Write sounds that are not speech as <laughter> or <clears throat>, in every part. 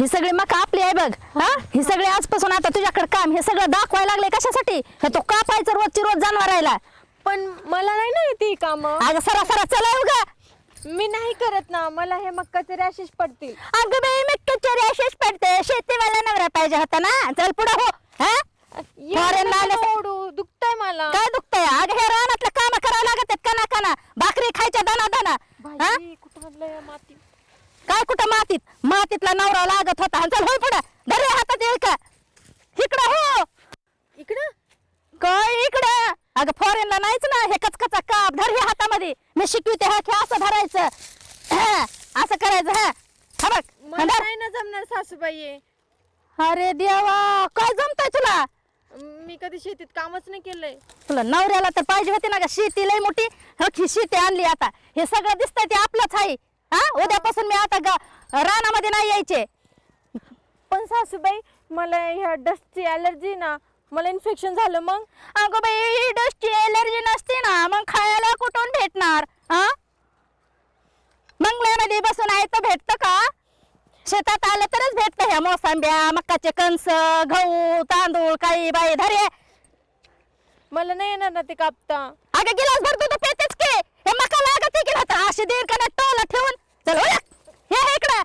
ही सगळी मका आपली आहे बघ. हा? ही सगळी आजपासून आता तुझ्याकडे काम हे सगळं दाखवायला लागले कशासाठी? हे तो कापायचं रोजची रोज जनावरायला पण मला नाही ना येते काम. अगं सरा सरा चला ग मी नाही करत ना. मला हे मक्काचे रॅशेस पडतील. अगं बाई मी कचेरी अशीच पडते. शेतीवाला नवरा पाहिजे होता ना. चल पुढे हो. हा? एवढं Foreign नका ओढू. दुखतंय मला. काय दुखतंय? अगं हे रानातलं काम करावं लागत आहेत कना कना भाकरी खायच्या दाना दाना हा? बाई, कुठं माती? काय कुठं मातीत? मातीतला नवरा लागत होता. आणि चल होय पुढे. धरे हातात येईल का इकडं हो. इकडं? काय इकडं? अगं फॉरेनला नाहीच ना. हे कचकचा काप. धर हे हातामध्ये. मी शिकवते हा खेळ असं धरायचं. हा, <clears throat> असं करायचं हा. हा बघ. मला धर. नाही ना जमणार सासूबाई. अरे देवा काय जमतंय तुला? मी कधी शेतीत कामच नाही केलंय. तुला नवऱ्याला तर पाहिजे होती ना का शेती लय मोठी. हो की शेती आणली आता. हे सगळं दिसतंय ते आपलंच आहे. हा? उद्यापासून मी आता गा- रानामध्ये नाही यायचे. पण सासूबाई मला ह्या डस्टची अलर्जी ना मला इन्फेक्शन झालं मग. अगं बाई डस्टची एलर्जी नसते ना मग खायला कुठून भेटणार? हा? मंगला नदी बसून आहे तर भेटतं का? शेतात आलं तरच भेटतं ह्या मोसंब्या मकाचे कणस गहू तांदूळ काही बाई धरे. मला नाही येणार ना ते कापता. अगं गिलास भर दूध पेतेच की. हे मका लागत की ना अशी दीड का ठेवून चल हे हे इकडं!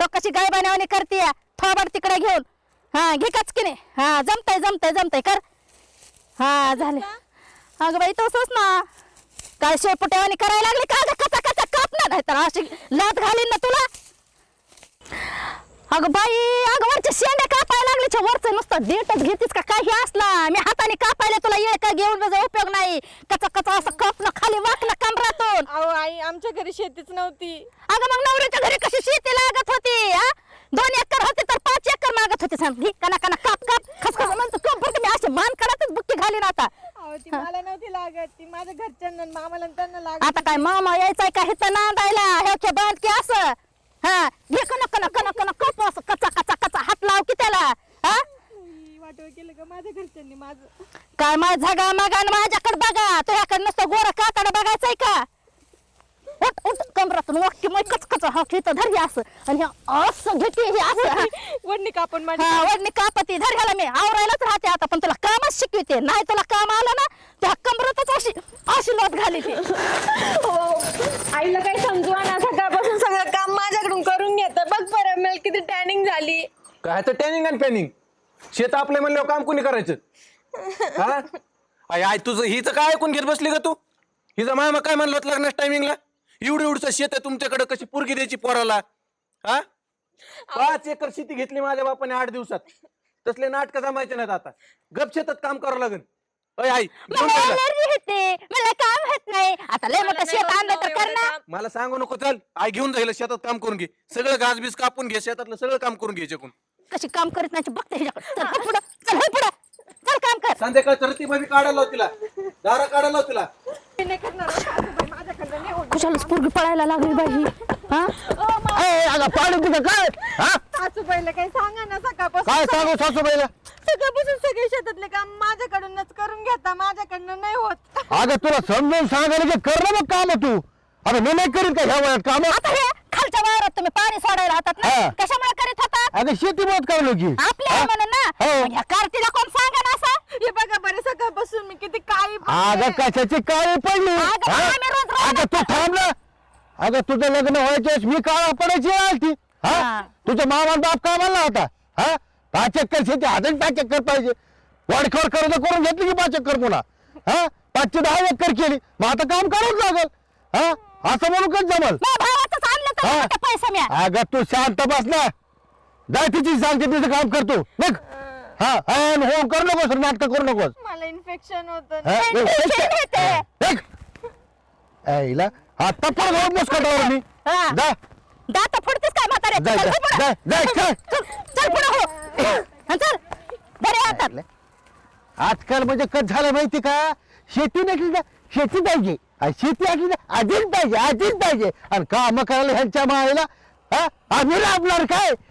तो कशी गाय बनवणी करते थोबड तिकडे घेऊन. हा घे की नाही हा जमतय जमतय जमतय. कर. हा झाले. अगं बाई तसंच ना. काय शेपुट्यावानी करायला लागली का? अगं कचा कचा कापणार नाही तर अशी लात घालीन ना तुला. अगं बाई अगं वरच्या शेंड्या काप छे, वरचं नुसतं देठच घेतीस का? काही असला. मी हाताने कापायला तुला? येळ का घेऊन माझा उपयोग नाही. कचा कचा असं कापणं खाली वाकणं कमरातून अहो आई आमच्या घरी शेतीच नव्हती. अगं मग नवऱ्याच्या घरी कशी शेती लागत होती हा? दोन एकर होते तर पाच एकर मागत होते. सांग घे, कना कना काप काप खसखस म्हणतो. कप भरते मी अशी मान काढतच बुक्की घालीन आता. अहो ती मला नव्हती लागत. ती माझ्या घरच्यांना आणि मामाला आणि त्यांना लागत आता काय मामा यायचाय का? हिथं नांदायला ह्याच्या बांध की असं. हा घे कन कन कन कन कप असं कचा कचा कचा हात लाव की त्याला हा वाटव केलं का माझ्या घरच्यांनी माझं? काय माझ झगा मागा माझ्याकडे बघा. तुझ्याकडे नुसतं गोर कातड बघायचंय का? उठ उठ कमरातून वाक्य मग कच कच हा इथं धर हे असं. आणि हे असं घेते हे असं. हा. वडणी कापून माझी हा वडणी कापती. धर ह्याला मी. आवरायलाच राहते आता पण तुला कामच शिकवते. नाही तुला काम आलं ना त्या कमरतच अशी अशी लोट घाली ती आईला काही समजू ना सकाळपासून सगळं काम माझ्याकडून करून घेत. बघ बरं मला किती टॅनिंग झाली. काय तर टॅनिंग आणि पॅनिंग शेत आपले म्हणल्यावर काम कोणी करायचं? हा? आई आई तुझं हिचं काय ऐकून घेत बसली का तू? हिचं मामा काय म्हणलं होतं लग्नाच्या टायमिंगला एवढं एवढं शेत आहे तुमच्याकडे कशी पोरगी द्यायची पोराला? हा? पाच एकर शेती घेतली माझ्या बापाने आठ दिवसात. तसले नाटक जमायचे नाहीत आता. गप शेतात काम करावं लागेल. अय आई घेऊन मला जा. एलर्जी होते. मला काम होत नाही. आता लय मोठं शेत आणलं तर कर ना. मला सांगू नको चल. आई घेऊन जाईल शेतात काम करून घे. सगळं घास बीस कापून घे शेतातलं सगळं काम करून घे याच्याकडून कशी काम करीत नाही बघते ह्याच्याकडे चल हो. पुढं. चल हो पुढं. चल काम कर. संध्याकाळ तरती मध्ये काढायला लाव तिला. दारा काढायला लाव तिला. मी नाही करणार सासूबाई माझ्याकडनं नाही होत कुशालाच पोरगी पळायला लागली बाई ही. हा? ए, अगं पाणी तुझं काय? हा? सासूबाईला काही सांगा ना सकाळपासून सांगू सासूबाईला? सकाळपासून सगळे शेतातले काम माझ्याकडूनच करून घेता माझ्याकडनं नाही होत. अगं तुला समजून सांगायला की कर ना मग काम तू. अरे मी नाही करीत का ह्या वयात काम? आता हे खालच्या वावरात तुम्ही पाणी सोडायला हातात ना? हा. कशामुळे करीत अगं शेती मत करायला की आपल्या? म्हणून ना? हो. मग ह्या कार्तीला कोण सांगा ना असं? हे बघा बरं सकाळपासून मी किती काळी अगं पडले. कशाची काळी पडली? अगं, हा? आम्ही रोज रोज अगं तू थांब ना. अगं तुझं लग्न व्हायच्या मी काळा पडायची आलती. हा. हा. तुझ्या मामा बाप कामाला होता. हा? पाच एकर शेती अजून पाच एकर पाहिजे. वाडखोर कर्ज करून घेतली की पाच एकर पुन्हा? हा? पाचशे दहा एकर केली. मग आता काम करावंच लागल. हा? असं म्हणून कच जमल. माझ्या भावाचंच आणलं तर हा. मोठे पैसे म्या अगं तू शांत बस ना. जाय तिची सांगते तिचं काम करतो. बघ हा हॅन हो करू नकोस नाटक करू नकोस. मला इन्फेक्शन होत. हा? बघ. बघ. पण मुस्कटावर मी. हा. जा. दात फोडतेस काय म्हातारे? जाय, चल, जाय, हो पुढं. जाय, जाय, चल. चल चल पुढं हो. हा, चल. बरे हातात आजकाल म्हणजे कच झालं माहिती का? शेती नसली ना शेती पाहिजे. आणि शेती असली ना आधीच पाहिजे आधीच पाहिजे. आणि काम करायला ह्यांच्या मायला हा आम्ही राबणार काय